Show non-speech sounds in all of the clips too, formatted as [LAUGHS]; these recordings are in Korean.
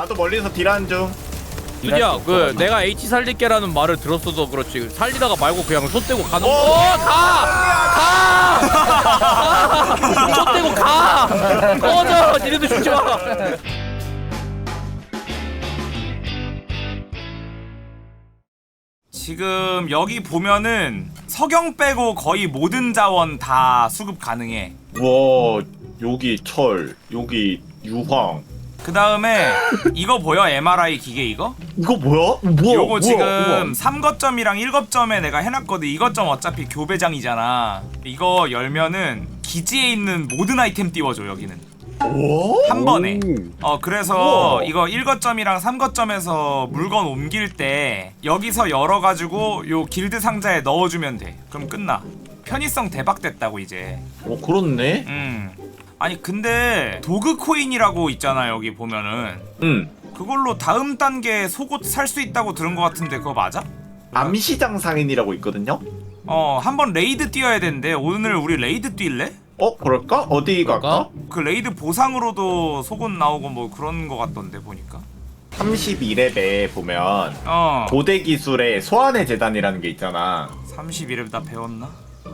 나도 멀리서 딜하는 중. 드디어 그 내가 H 살릴게라는 말을 들었어도 그렇지 살리다가 말고 그냥 손 떼고 가는 거. 어, 가! 가! 손 떼고 가! 꺼져! 니네들 죽지 마! 지금 여기 보면은 석영 빼고 거의 모든 자원 다 수급 가능해. 와 여기 철, 여기 유황. 그 다음에 이거 보여? MRI 기계 이거? 이거 뭐야? 뭐야? 요거 뭐야? 지금 우와. 3거점이랑 1거점에 내가 해놨거든. 2거점 어차피 교배장이잖아. 이거 열면은 기지에 있는 모든 아이템 띄워줘 여기는. 오? 한 번에. 어 그래서 우와. 이거 1거점이랑 3거점에서 물건 옮길 때 여기서 열어가지고 요 길드 상자에 넣어주면 돼. 그럼 끝나. 편의성 대박 됐다고 이제. 어 그렇네. 음. 아니 근데 도그 코인이라고 있잖아 여기 보면은 응. 그걸로 다음 단계 속옷 살 수 있다고 들은 것 같은데 그거 맞아? 암시장 상인이라고 있거든요. 어 한번 레이드 뛰어야 되는데 오늘 우리 레이드 뛸래? 어 그럴까? 어디 갈까? 그 레이드 보상으로도 속옷 나오고 뭐 그런 거 같던데 보니까 32렙에 보면 어 고대 기술의 소환의 재단이라는 게 있잖아. 31렙 나 배웠나?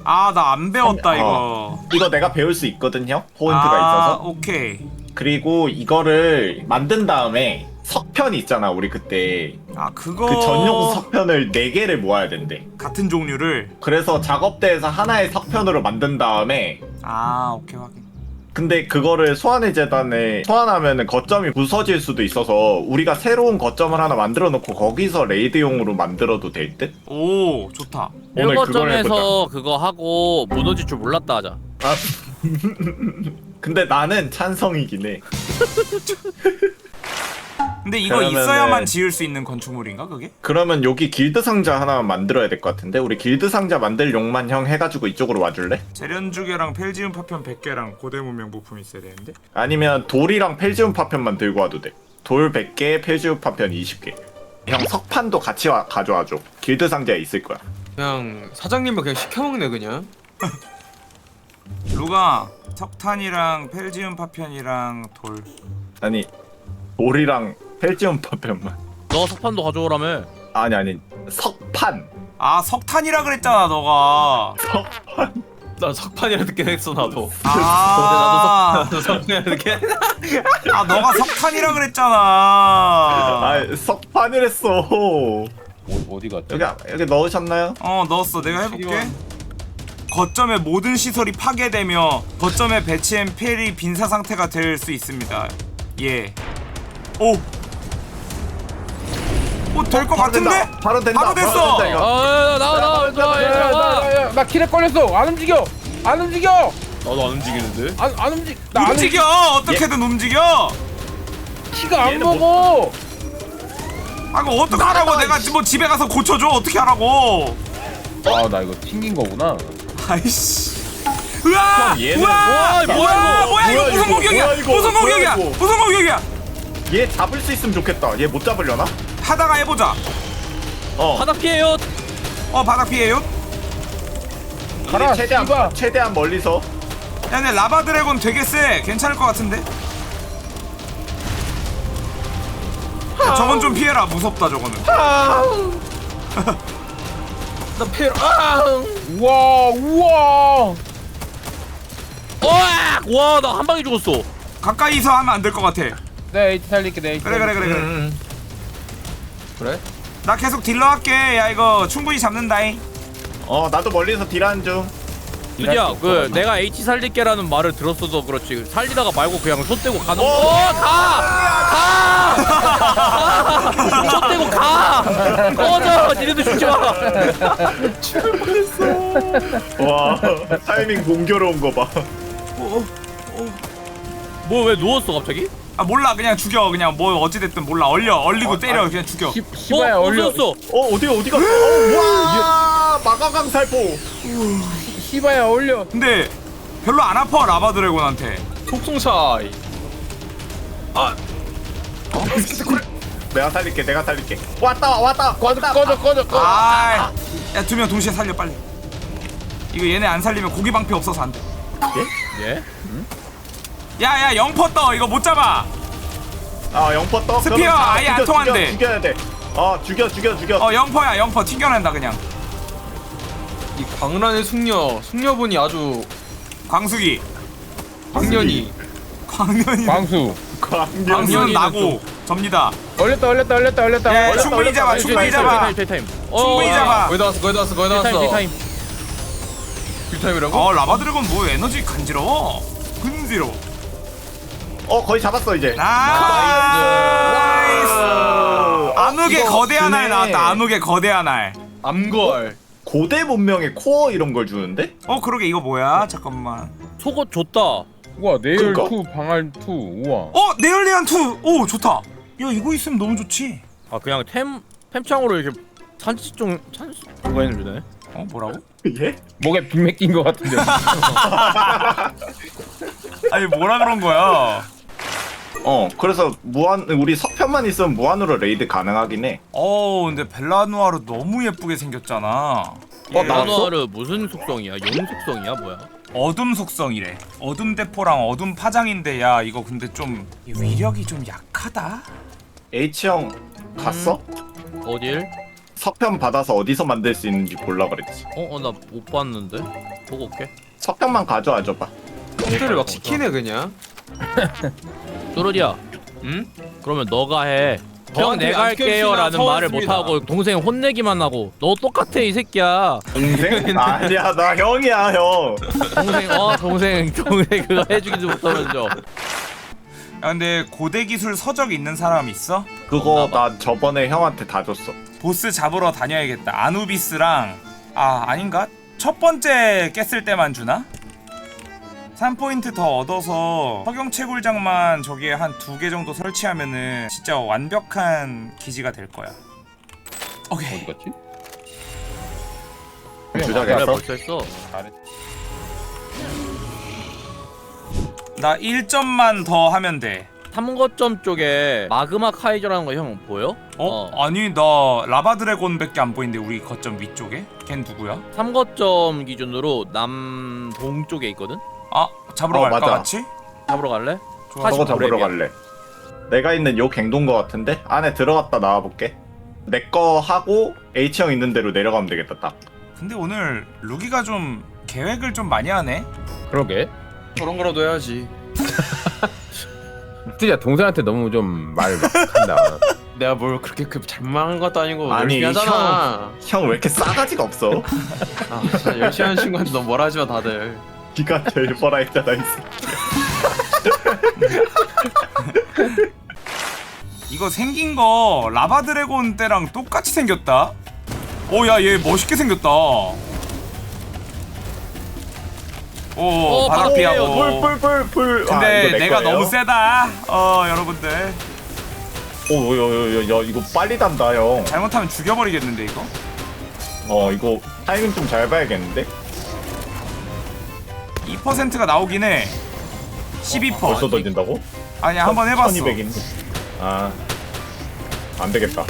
아 나 안 배웠다 어. 이거 이거 내가 배울 수 있거든요. 포인트가 아, 있어서. 오케이 그리고 이거를 만든 다음에 석편 있잖아. 우리 그때 아 그거 그 전용 석편을 4개를 모아야 된대. 같은 종류를 그래서 작업대에서 하나의 석편으로 만든 다음에 아 오케이 확인 근데 그거를 소환의 재단에 소환하면은 거점이 부서질 수도 있어서 우리가 새로운 거점을 하나 만들어 놓고 거기서 레이드용으로 만들어도 될 듯? 오 좋다 오늘 그걸 1거점에서 그거 하고 무너질 줄 몰랐다 하자. 아, [LAUGHS] 근데 나는 찬성이긴 해. [LAUGHS] 근데 이거 그러면은- 있어야만 지을 수 있는 건축물인가 그게? 그러면 여기 길드 상자 하나만 만들어야 될 것 같은데 우리 길드 상자 만들 용만 형 해가지고 이쪽으로 와줄래? 재련주개랑 펠지움 파편 100개랑 고대 문명 부품 있어야 되는데 아니면 돌이랑 펠지움 파편만 들고 와도 돼. 돌 100개, 펠지움 파편 20개. 형 석판도 같이 와, 가져와줘. 길드 상자에 있을 거야. 그냥 사장님만 그냥 시켜먹네 그냥 루가 석탄이랑 펠지움 파편이랑 돌 아니 돌이랑 펠지움 파편만. 너 석판도 가져오라며. 아니 아니 석판. 아 석탄이라 그랬잖아 너가 석판. 나 석판이라 듣긴 했어 나도 아, [LAUGHS] 나도 석판이라 듣긴 아 너가 석탄이라 그랬잖아 아 석판이랬어. 어 디 갔지? 여기 여기 넣으셨나요? 어 넣었어 내가 해볼게 거점의 모든 시설이 파괴되며 거점에 배치한 펠이 빈사 상태가 될 수 있습니다 예 오! 오, 될것 바로 같은데? 된다. 바로 된다. 바로 됐어. 된다, 이거. 아, 나와, 나와, 나와, 얘들아, 와. 나 키에 걸렸어. 안 움직여. 안 움직여. 나도 안 움직이는데 안, 안 움직. 나안 움직여! 어떻게든 움직여! 키가 안 먹어. 아, 이거 어떡하라고 내가 뭐 집에 가서 고쳐줘 어떻게 하라고 아, 나 이거 튕긴 거구나. 아이씨 으아! 얘는- 우와! 와, 뭐야, 뭐야, 뭐야, 이거 뭐야, 무슨 이거? 공격이야 뭐야, 이거? 무슨 뭐야, 공격이야 이거? 무슨 공격이야 얘 잡을 수 있으면 좋겠다. 얘 못 잡으려나? 하다가 해보자 어. 바닥 피해요. 어 바닥 피해요 가라, 최대한 씨발. 최대한 멀리서. 야 근데 라바 드래곤 되게 세 괜찮을 것 같은데 저건 좀 피해라 무섭다 저거는 나 페로 아 우와, 우와. 와, 와, 나 한 방에 죽었어. 가까이서 하면 안 될 것 같아 내 에이트 살릴게, 내 에이트. 그래 그래 그래 그래 음. 그래? 나 계속 딜러 할게 야 이거 충분히 잡는다잉 어 나도 멀리서 딜하는 중. 드디어 그 내가 H 살릴게라는 말을 들었어도 그렇지 살리다가 말고 그냥 손 떼고 가는 거. 어. 어, 가! 가! [LAUGHS] 손 떼고 가! 꺼져! 니네들 죽지 마! [LAUGHS] 와 타이밍 공교로운 거 봐. 뭐 왜 누웠어 갑자기? 아 몰라 그냥 죽여 그냥 뭐 어찌됐든 몰라 얼려 얼리고 때려 그냥 죽여 시, 시바야 어, 얼려. 없어졌어. 어 어디 어디 갔어? 어, 와 마가강 살포. 시바야 얼려. 근데 별로 안 아파 라바 드래곤한테 속성 차이 내가 살릴게 내가 살릴게. 왔다 왔다 꺼져, 왔다. 꺼져, 꺼져, 꺼져. 아야 두 명 동시에 살려 빨리 이거 얘네 안 살리면 고기 방패 없어서 안돼 예? 야야 영퍼 떠 이거 못 잡아 아 영퍼 떠. 스피어 그러면 다 아예 안 죽여, 통한대. 죽여, 죽여야 돼. 아 죽여 죽여 죽여. 어 영퍼야 영퍼 튕겨낸다 그냥 이 광란의 숙녀 숙녀분이 아주 광숙이. 광년이. 광년이. 광수. 광년. 광년 나고 접니다. 얼렸다 얼렸다 얼렸다 얼렸다. 예 얼렸다, 충분히 얼렸다. 잡아 충분히 잡아. 타임 타임. 충분히 잡아. 거의 다 왔어 거의 다 왔어 거의 다 타임 왔어. 타임. 딜타임이라고? 어 라바 드래곤 뭐 에너지 간지러워 근지러워 어 거의 잡았어 이제. 나이스. 암흑의 거대한 알. 나왔다 암흑의 거대한 알어 암걸 고대 문명의 코어 이런 걸 주는데? 그러게. 이거 뭐야? 잠깐만. 속옷 줬다. 우와 내일 그러니까. 투 방알 투 우와. 어 네얼리안 2 오 좋다. 야 이거 있으면 너무 좋지. 아 그냥 템 템창으로 이렇게 산지좀 산지 그거 해주네. 어 뭐라고? 예? 목에 빅맥 낀거 같은데. [LAUGHS] 아니 뭐라 그런 거야? 어 그래서 무한 우리 석편만 있으면 무한으로 레이드 가능하긴 해. 어 근데 벨라누아르 너무 예쁘게 생겼잖아 어, 얘 나왔어? 나노아르 무슨 속성이야? 용 속성이야 뭐야? 어둠 속성이래 어둠 대포랑 어둠 파장인데 야 이거 근데 좀이 위력이 좀 약하다 H 형 갔어? 어딜? 석편 받아서 어디서 만들 수 있는지 볼라 그랬지. 어? 어 나 못 봤는데? 보고 올게 석편만 가져와 줘봐. 형들을 막 시키네 그냥 [LAUGHS] 또르디야 응? 그러면 너가 해. 형 저한테 내가 안 할게요 라는 껴주시나 말을 서운습니다. 못하고 동생 혼내기만 하고 너 똑같아 이 새끼야 동생? [LAUGHS] 아니야 나 형이야 형. 동생 어 동생 동생 그거 해주기도 못하면서 야 근데 고대 기술 서적 있는 사람 있어? 그거 나 저번에 형한테 다 줬어. 보스 잡으러 다녀야겠다 아누비스랑 아 아닌가? 첫 번째 깼을 때만 주나? 3포인트 더 얻어서 석영 채굴장만 저기에 한 두 개 정도 설치하면은 진짜 완벽한 기지가 될 거야 오케이 어디 갔지? 주작에 그래 왔어? 벌써 했어 나 1점만 더 하면 돼 3거점 쪽에 마그마 카이저라는 거 형 보여? 어? 아니 나 라바 드래곤밖에 안 보이는데 우리 거점 위쪽에? 걘 누구야? 3거점 기준으로 남동 쪽에 있거든? 아 잡으러 어, 갈까 맞아. 같이? 잡으러 갈래? 좋아 저거 49 잡으러. 갈래. 내가 있는 요 갱도인 거 같은데 안에 들어갔다 나와 볼게. 내 거 하고 H 형 있는 대로 내려가면 되겠다 딱. 근데 오늘 루기가 좀 계획을 좀 많이 하네 그러게 저런 거라도 해야지 [LAUGHS] 진짜 동생한테 너무 좀말 한다 [LAUGHS] 내가 뭘 그렇게 그 잘만한 것도 아니고 아니, 열심히 하잖아 형 왜 이렇게 싸가지가 없어? 아 진짜 열심히 하는 친구한테 너무 뭐라 하지 마 다들 네가 제일 뭐라 했잖아 이 새끼. 이거 생긴 거 라바 드래곤 때랑 똑같이 생겼다. 오, 야, 얘 멋있게 생겼다. 오, 어, 바닥 피하고. 불불불불. 근데 내가 너무 세다. 어, 여러분들. 오야야야 이거 빨리 단다 형. 잘못하면 죽여버리겠는데, 이거? 어 이거 타이밍 좀 잘 봐야겠는데? 2%가 나오긴 해. 12%. 벌써 던진다고? 아니 야, 한번 해봤어. 1200인데. 아. 안 되겠다.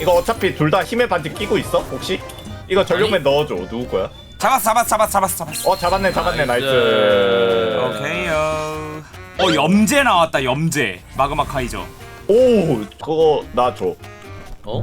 이거 어차피 둘 다 힘의 반지 끼고 있어? 혹시? 이거 전력맨 넣어줘. 누구 거야? 잡았어, 잡았어, 잡았어, 잡았어, 잡았어. 어 잡았네 잡았네 나이스. 나이스. 오케이요. 어, 염제 나왔다, 염제. 마그마 카이저. 오 그거 나 줘. 어?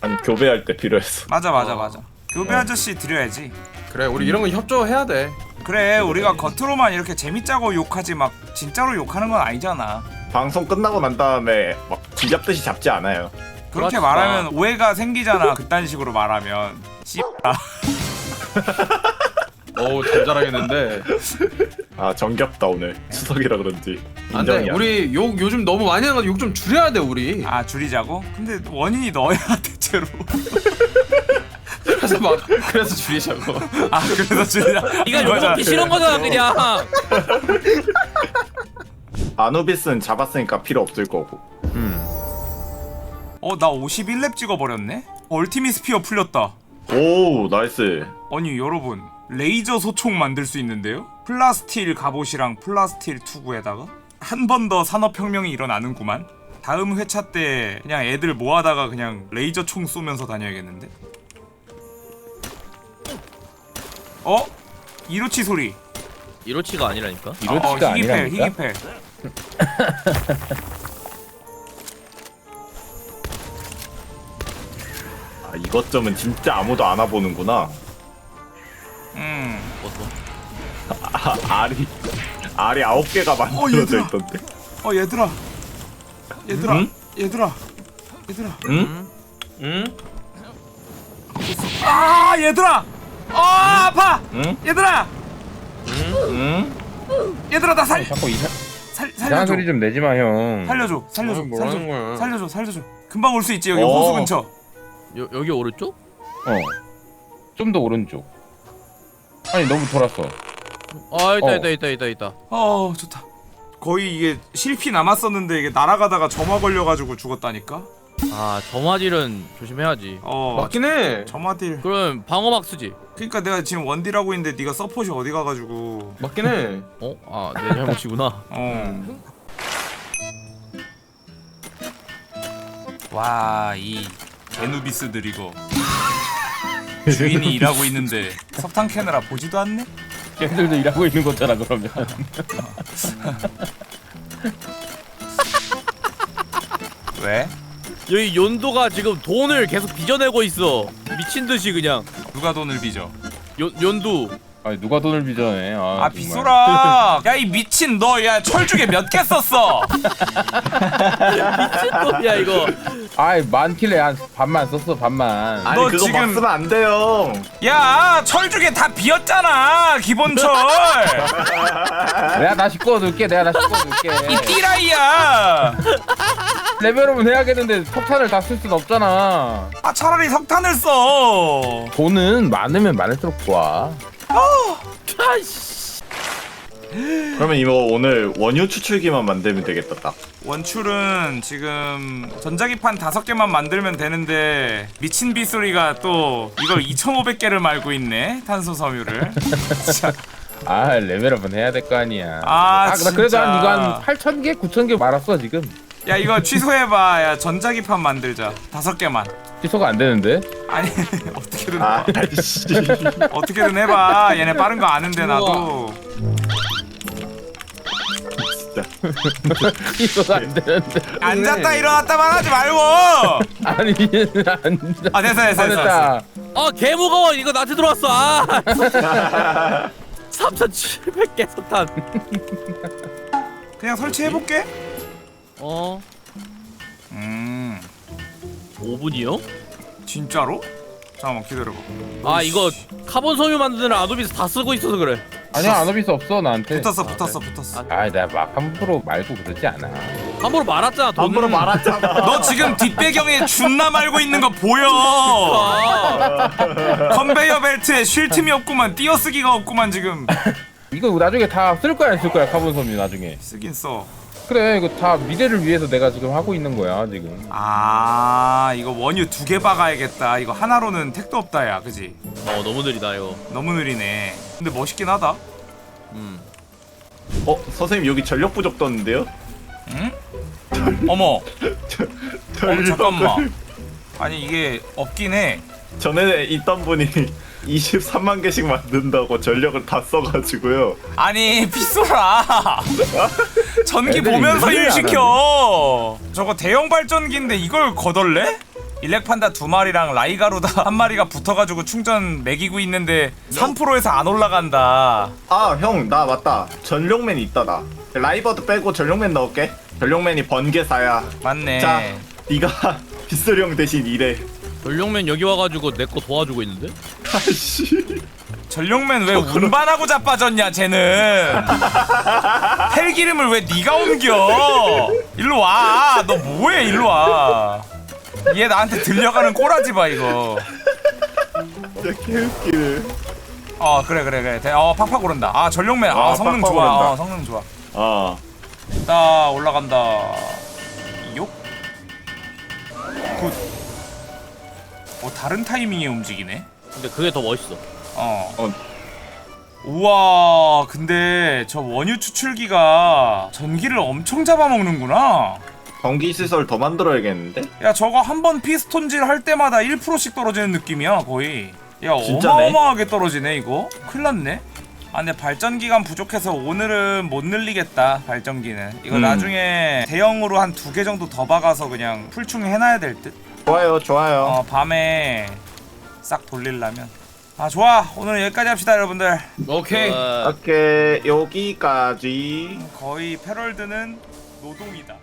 아니 교배할 때 필요했어. 맞아, 맞아, 어. 맞아. 교배 아저씨 드려야지. 그래 우리 이런 거 협조해야 돼 그래 우리가 겉으로만 이렇게 재밌자고 욕하지 막 진짜로 욕하는 건 아니잖아 방송 끝나고 난 다음에 막 쥐잡듯이 잡지 않아요. 그렇게 그렇다. 말하면 오해가 생기잖아 그딴 식으로 말하면 씨발 [LAUGHS] 어우 잘 자라겠는데 아 정겹다 오늘 추석이라 그런지 안돼 인정이야. 우리 욕 요즘 너무 많이 하는 거욕좀 줄여야 돼 우리 아 줄이자고? 근데 원인이 너야 [LAUGHS] 대체로 그래서 막 그래서 줄이자고. 아 그래서 줄이자. 네가 욕 먹기 싫은 거잖아 그냥. 아누비스는 잡았으니까 필요 없을 거고. 어나 51렙 찍어버렸네? 얼티미 스피어 풀렸다. 오 나이스. 아니 여러분 레이저 소총 만들 수 있는데요? 플라스틸 갑옷이랑 플라스틸 투구에다가? 한 번 더 산업혁명이 일어나는구만. 다음 회차 때 그냥 애들 모아다가 그냥 레이저 총 쏘면서 다녀야겠는데 어? 이로치 소리 이로치가 아니라니까. 이로치가 어, 희귀패 아니라니까? 희귀패 [LAUGHS] 아, 이것점은 진짜 아무도 안 와보는구나. 음 어떤? 아, [LAUGHS] 알이 알이 아홉 개가 만들어져 얘들아. 있던데. 어 얘들아 얘들아 응? 얘들아 얘들아 응? 응? 아 얘들아 아 아파 응? 얘들아 응? 얘들아 나 살 자꾸 이상, 살 이상한 살려줘 소리 좀 내지 마 형. 살려줘 살려줘 아, 뭐라는 살려줘 거야. 살려줘 살려줘 금방 올 수 있지 여기 어. 호수 근처 여, 여기 오른쪽? 어. 좀 더 오른쪽. 아니 너무 돌았어. 아 있다 어. 있다 있다 있다 있다. 어 좋다 거의 이게 실피 남았었는데 이게 날아가다가 점화 걸려가지고 죽었다니까 아 점화질은 조심해야지. 어 맞긴 해. 점화딜 그럼 방어막 쓰지. 그러니까 내가 지금 원딜 하고 있는데 네가 서폿이 어디 가가지고 맞긴 해. 어? 아내 잘못이구나. [LAUGHS] 어. 와, 이 제누비스들 이거 [LAUGHS] 주인이 일하고 있는데 석탄 캐느라 보지도 않네? 걔들도 일하고 있는 거잖아 그러면. [LAUGHS] 여기 연도가 지금 돈을 계속 빚어내고 있어. 미친 듯이 그냥. 누가 돈을 빚어? 연 연두. 어, 아니 누가 돈을 빚어내? 아, 아 정말. 빗소라! [LAUGHS] 야 이 미친 너 야 철쭉에 몇 개 썼어? 야 이거. 아이 많길래 한 반만 썼어 반만. 아니 너 그거 지금- 막 쓰면 안 돼요. 야 철쭉에 다 비었잖아 기본철! [LAUGHS] 내가 다시 꺼둘게. 내가 다시 꺼둘게. 이 띠라이야! 레벨업은 해야겠는데 석탄을 다 쓸 순 없잖아. 아 차라리 석탄을 써! 돈은 많으면 많을수록 좋아. 아이씨. 그러면 이거 오늘 원유 추출기만 만들면 되겠다 딱. 원출은 지금 전자기판 다섯 개만 만들면 되는데 미친 빗소리가 또 이걸 2,500개를 말고 있네 탄소 섬유를. [LAUGHS] 진짜. 아 레벨업은 해야 될 거 아니야. 아, 나 그래도 진짜. 한 이거 한 8천 개, 9천 개 말았어 지금. 야 이거 취소해봐. 야 전자기판 만들자. 다섯 개만. 취소가 안 되는데? 아니 [LAUGHS] 어떻게든 아, 씨. 어떻게든 해봐. 얘네 빠른 거 아는데 나도. 진짜. [LAUGHS] 취소가 안 되는데. 앉았다 일어났다만 하지 말고. [LAUGHS] 아니 안. 아 됐어 됐어 됐어. 됐어. 됐다. 아개 무거워 이거 나한테 들어왔어. 아. 3,700개 석탄. 그냥 설치해 볼게. 어. 음 5분이요? 진짜로? 잠깐만 기다려봐. 아 이거 카본 섬유 만드는 아도비스 다 쓰고 있어서 그래. 아니야 아노비스 없어 나한테. 붙었어 붙었어 붙었어. 아 내가 막 함부로 말고 그러지 않아. 함부로 말았잖아 돈. 함부로 말았잖아. [LAUGHS] 너 지금 뒷배경에 준나 말고 있는 거 보여. 아, [LAUGHS] 컨베이어 벨트에 쉴 틈이 없구만 띄어쓰기가 없구만 지금 이거 나중에 다 쓸 거야 안 쓸 거야 카본 섬유 나중에. 쓰긴 써. 그래 이거 다 미래를 위해서 내가 지금 하고 있는 거야 지금. 아 이거 원유 두 개 박아야겠다. 이거 하나로는 택도 없다 야, 그지? 어 너무 느리다 이거. 너무 느리네. 근데 멋있긴 하다. 음. 어 선생님 여기 전력 [LAUGHS] 부족 떴는데요? 응? 어머, 어, 전력. 잠깐만. 아니 이게 없긴 해. 전에 있던 분이 23만 개씩 만든다고 전력을 다 써가지고요. 아니 빗소라. [LAUGHS] 전기 애들이 보면서 일안 시켜. 저거 대형 발전기인데 이걸 거덜래? 일렉판다 두 마리랑 라이가루다 [LAUGHS] 한 마리가 붙어가지고 충전 매기고 있는데 3%에서 안 올라간다. 아 형 나 맞다. 전력맨 있다 나. 라이버드 빼고 전력맨 넣을게. 전력맨이 번개사야. 맞네. 자 네가 [LAUGHS] 빗소리 형 대신 일해. 전룡맨 여기 와가지고 내 거 도와주고 있는데? 아씨. 전룡맨 왜 운반하고 자빠졌냐 쟤는? [LAUGHS] 펠기름을 왜 네가 옮겨? 일로 와너 뭐해? 일로 와얘 나한테 들려가는 꼬라지 봐 이거. 진짜 개웃기네. 어 그래 그래 그래. 대- 어 팍팍 오른다. 아 전룡맨. 아, 아, 성능 팍팍 좋아. 오른다. 어, 성능 좋아. 아. 딱 올라간다. 욕? 굿 어 다른 타이밍에 움직이네 근데 그게 더 멋있어. 어. 어. 우와, 근데 저 원유 추출기가 전기를 엄청 잡아먹는구나. 전기 시설 더 만들어야겠는데? 야, 저거 한 번 피스톤질 할 때마다 1%씩 떨어지는 느낌이야, 거의. 야, 진짜네. 어마어마하게 떨어지네, 이거. 큰일 났네. 아 근데 발전 기간 부족해서 오늘은 못 늘리겠다 발전기는 이거 음. 나중에 대형으로 한 두 개 정도 더 박아서 그냥 풀충 해놔야 될 듯 좋아요 좋아요. 어 밤에 싹 돌리려면. 아 좋아. 오늘 여기까지 합시다 여러분들. 오케이. 어, 오케이 여기까지. 거의 패럴드는 노동이다